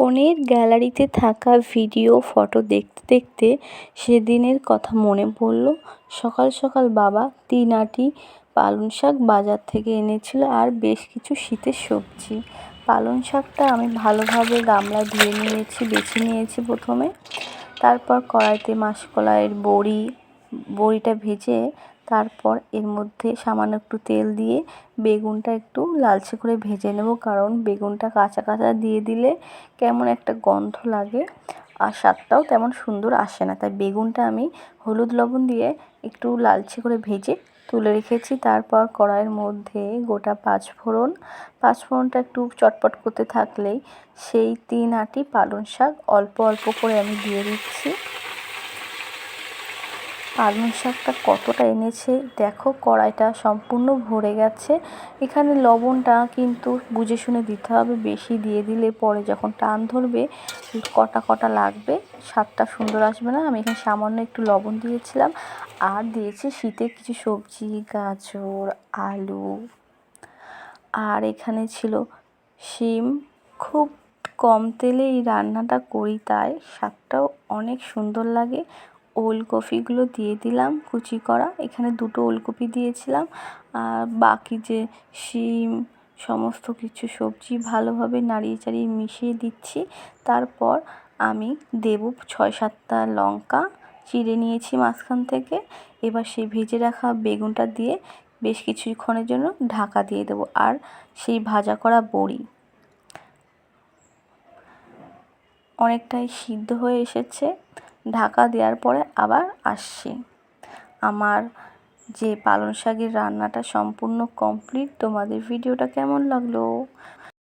ফোনের গ্যালারিতে থাকা ভিডিও, ফটো দেখতে দেখতে সেদিনের কথা মনে পড়ল। সকাল সকাল বাবা তিন আটি পালং শাক বাজার থেকে এনেছিল আর বেশ কিছু শীতের সবজি। পালং শাকটা আমি ভালোভাবে গামলা ধুয়ে নিয়েছি, বেছে নিয়েছি প্রথমে। তারপর কড়াইতে মাসকলাইয়ের বড়ি, বড়িটা ভেজে তারপর এর মধ্যে সামান্য একটু তেল দিয়ে বেগুনটা একটু লালচে করে ভেজে নেব, কারণ বেগুনটা কাঁচা কাঁচা দিয়ে দিলে কেমন একটা গন্ধ লাগে আর স্বাদটাও তেমন সুন্দর আসে না। তাই বেগুনটা আমি হলুদ লবণ দিয়ে একটু লালচে করে ভেজে তুলে রেখেছি। তারপর কড়াইয়ের মধ্যে গোটা পাঁচফোড়ন, পাঁচফোড়নটা একটু চটপট করতে থাকলেই সেই তিন আটি পালং শাক অল্প অল্প করে আমি দিয়ে দিচ্ছি। পালং শাকটা কতটা এনেছে? দেখো, কড়াইটা সম্পূর্ণ ভরে গেছে। এখানে লবণটা কিন্তু বুঝে শুনে দিতে হবে, বেশি দিয়ে দিলে পরে যখন টান ধরবে, কটা কটা লাগবে, স্বাদটা সুন্দর আসবে না। আমি এখানে সামান্য একটু লবণ দিয়েছিলাম আর দিয়েছি শীতে কিছু সবজি, গাজর, আলু। আর এখানে ছিল শিম। খুব কম তেলে এই রান্নাটা করি, তাই স্বাদটাও অনেক সুন্দর লাগে। ওলকপিগুলো দিয়ে দিলাম, কুচি করা। এখানে দুটো ওলকপি দিয়েছিলাম। আর বাকি যে শিম, সমস্ত কিছু সবজি ভালোভাবে নাড়িয়ে চাড়িয়ে মিশিয়ে দিচ্ছি। তারপর আমি দেব ছয় সাতটা লঙ্কা, চিড়ে নিয়েছি মাঝখান থেকে। এবার সেই ভেজে রাখা বেগুনটা দিয়ে বেশ কিছুক্ষণের জন্য ঢাকা দিয়ে দেবো। আর সেই ভাজা করা বড়ি অনেকটাই সিদ্ধ হয়ে এসেছে। ঢাকা দেওয়ার পরে আবার আসছি। আমার যে পালং শাকের রান্নাটা সম্পূর্ণ কমপ্লিট তোমাদের ভিডিওটা কেমন লাগল?